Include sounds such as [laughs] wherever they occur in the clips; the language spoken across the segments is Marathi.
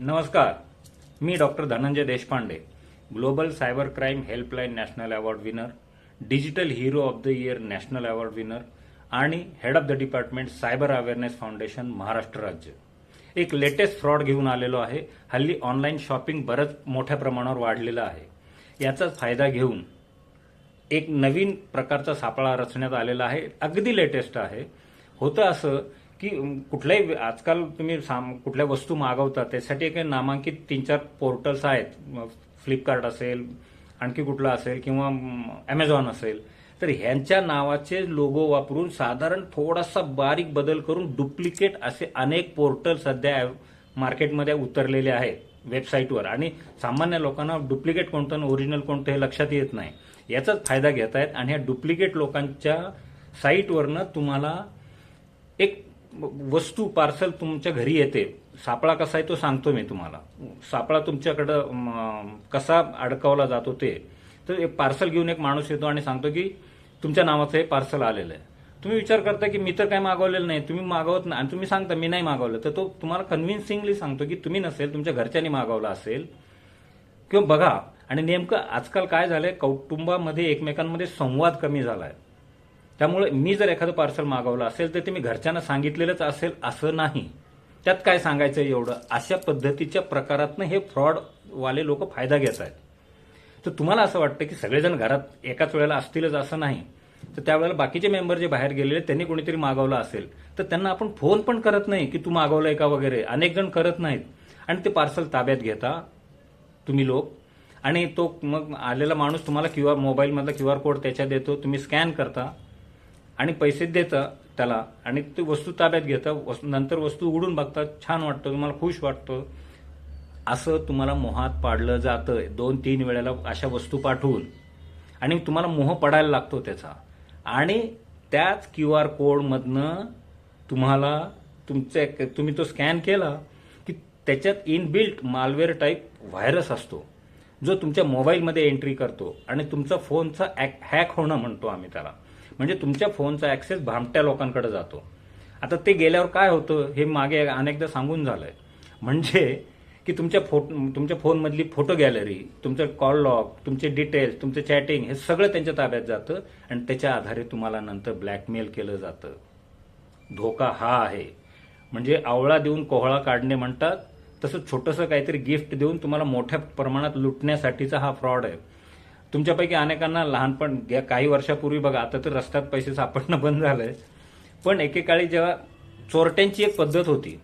नमस्कार. मी doctor Dhananjay Deshpande global cyber crime helpline national award winner digital hero of the year national award winner आणि head of the department cyber awareness foundation Maharashtra राज्य. एक लेटेस्ट फ्रॉड घेऊन आलेलो आहे. हल्ली ऑनलाईन शॉपिंग बरंच मोठ्या प्रमाणावर वाढलेलं आहे. याचाच फायदा घेऊन एक नवीन प्रकारचा सापळा रचण्यात आलेला आहे. अगदी लेटेस्ट आहे. होतं असं की कुठल्याही आजकाल तुम्ही साम कुठल्या वस्तू मागवता त्यासाठी एक नामांकित तीन चार पोर्टल्स आहेत. फ्लिपकार्ट असेल आणखी कुठलं असेल किंवा अमेझॉन असेल. तर ह्यांच्या नावाचे लोगो वापरून साधारण थोडासा बारीक बदल करून डुप्लिकेट असे अनेक पोर्टल सध्या मार्केटमध्ये उतरलेले आहेत वेबसाईटवर. आणि सामान्य लोकांना डुप्लिकेट कोणतं आणि ओरिजिनल कोणतं हे लक्षात येत नाही. याचाच फायदा घेत आहेत आणि ह्या डुप्लिकेट लोकांच्या साईटवरनं तुम्हाला एक वस्तू पार्सल तुमच्या घरी येते. सापळा कसा आहे तो सांगतो मी तुम्हाला. सापळा तुमच्याकडं कसा अडकवला जातो ते. तर एक पार्सल घेऊन एक माणूस येतो आणि सांगतो की तुमच्या नावाचं हे पार्सल आलेलं आहे. तुम्ही विचार करता की मी तर काय मागवलेलं नाही. तुम्ही मागवत नाही. आणि तुम्ही सांगता मी नाही मागवलं. तर तो तुम्हाला कन्व्हिन्सिंगली सांगतो की तुम्ही नसेल तुमच्या घरच्यांनी मागवलं असेल. किंवा बघा आणि नेमकं आजकाल काय झालंय? कौटुंबामध्ये एकमेकांमध्ये संवाद कमी झाला आहे त्यामुळे मी जर एखादं पार्सल मागवलं असेल तर ते मी घरच्यांना सांगितलेलंच असेल असं नाही. त्यात काय सांगायचं एवढं? अशा पद्धतीच्या प्रकारातनं हे फ्रॉडवाले लोक फायदा घेत आहेत. तर तुम्हाला असं वाटतं की सगळेजण घरात एकाच वेळेला असतीलच असं नाही. तर त्यावेळेला बाकीचे मेंबर जे बाहेर गेलेले त्यांनी कोणीतरी मागवलं असेल तर त्यांना आपण फोन पण करत नाही की तू मागवलंय का वगैरे. अनेक जण करत नाहीत. आणि ते पार्सल ताब्यात घेता तुम्ही लोक. आणि तो मग आलेला माणूस तुम्हाला क्यू आर मोबाईलमधला क्यू आर कोड त्याच्या देतो. तुम्ही स्कॅन करता. आणि पैसे देतं त्याला. आणि ते वस्तू ताब्यात घेता वस्तू नंतर वस्तू उघडून बघतात. छान वाटतं तुम्हाला खुश वाटतं. असं तुम्हाला मोहात पाडलं जातं दोन तीन वेळेला अशा वस्तू पाठवून. आणि तुम्हाला मोह पडायला लागतो त्याचा. आणि त्याच क्यू आर कोडमधनं तुम्हाला तुमचे तुम्ही तो स्कॅन केला की त्याच्यात इनबिल्ट मालवेअर टाईप व्हायरस असतो. जो तुमच्या मोबाईलमध्ये एंट्री करतो. आणि तुमचा फोनचा हॅक होणं म्हणतो आम्ही त्याला. म्हणजे तुमच्या फोनचा ऍक्सेस भामट्या लोकांकडे जातो. आता ते गेल्यावर काय होतं हे मागे अनेकदा सांगून झालंय. म्हणजे की तुमच्या फो तुमच्या फोनमधली फोटो गॅलरी तुमचं कॉल लॉग तुमचे डिटेल्स तुमचं चॅटिंग हे सगळं त्यांच्या ताब्यात जातं आणि त्याच्या आधारे तुम्हाला नंतर ब्लॅकमेल केलं जातं. धोका हा आहे. म्हणजे आवळा देऊन कोहळा काढणे म्हणतात तसं छोटंसं काहीतरी गिफ्ट देऊन तुम्हाला मोठ्या प्रमाणात लुटण्यासाठीचा हा फ्रॉड आहे. तुमच्यापैकी अनेकांना लहानपण गे- काही वर्षापूर्वी बघा आता तर रस्त्यात पैसे सापडणं [laughs] बंद झालंय. पण एकेकाळी जेव्हा चोरट्यांची एक पद्धत होती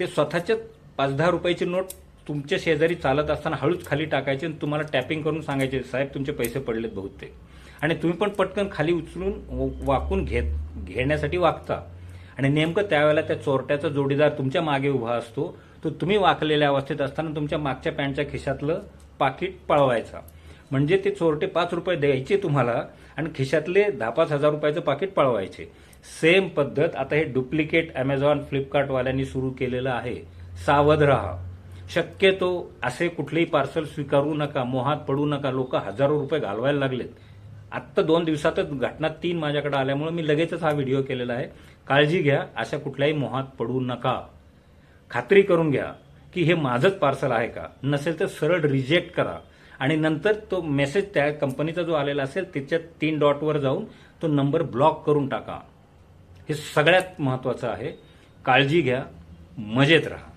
ते स्वतःच्या पाच दहा रुपयाची नोट तुमच्या शेजारी चालत असताना हळूच खाली टाकायचे आणि तुम्हाला टॅपिंग करून सांगायचे साहेब तुमचे पैसे पडलेत बहुतेक. आणि तुम्ही पण पटकन खाली उचलून वाकून घेत घेण्यासाठी वागता. आणि नेमकं त्यावेळेला त्या चोरट्याचा जोडीदार तुमच्या मागे उभा असतो तो तुम्ही वाकलेल्या अवस्थेत असताना तुमच्या मागच्या पॅन्टच्या खिशातलं पाकिट पळवायचा. म्हणजे ते चोरटे पाच रुपये द्यायचे तुम्हाला आणि खिशातले दहा पाच हजार रुपयाचं पाकिट पळवायचे. सेम पद्धत आता हे डुप्लिकेट अमेझॉन फ्लिपकार्टवाल्यांनी सुरू केलेलं आहे. सावध राहा. शक्यतो असे कुठलेही पार्सल स्वीकारू नका मोहात पडू नका. लोक हजारो रुपये घालवायला लागलेत. आत्ता दोन दिवसातच घटना तीन माझ्याकडे आल्यामुळे मी लगेचच हा व्हिडिओ केलेला आहे. काळजी घ्या अशा कुठल्याही मोहात पडू नका. खात्री करून घ्या की हे माझंच पार्सल आहे का? नसेल तर सरळ रिजेक्ट करा. आणि नंतर तो मेसेज त्या कंपनीचा जो आलेला असेल त्याच्या तीन डॉटवर जाऊन तो नंबर ब्लॉक करून टाका. हे सगळ्यात महत्वाचं आहे. काळजी घ्या मजेत राहा.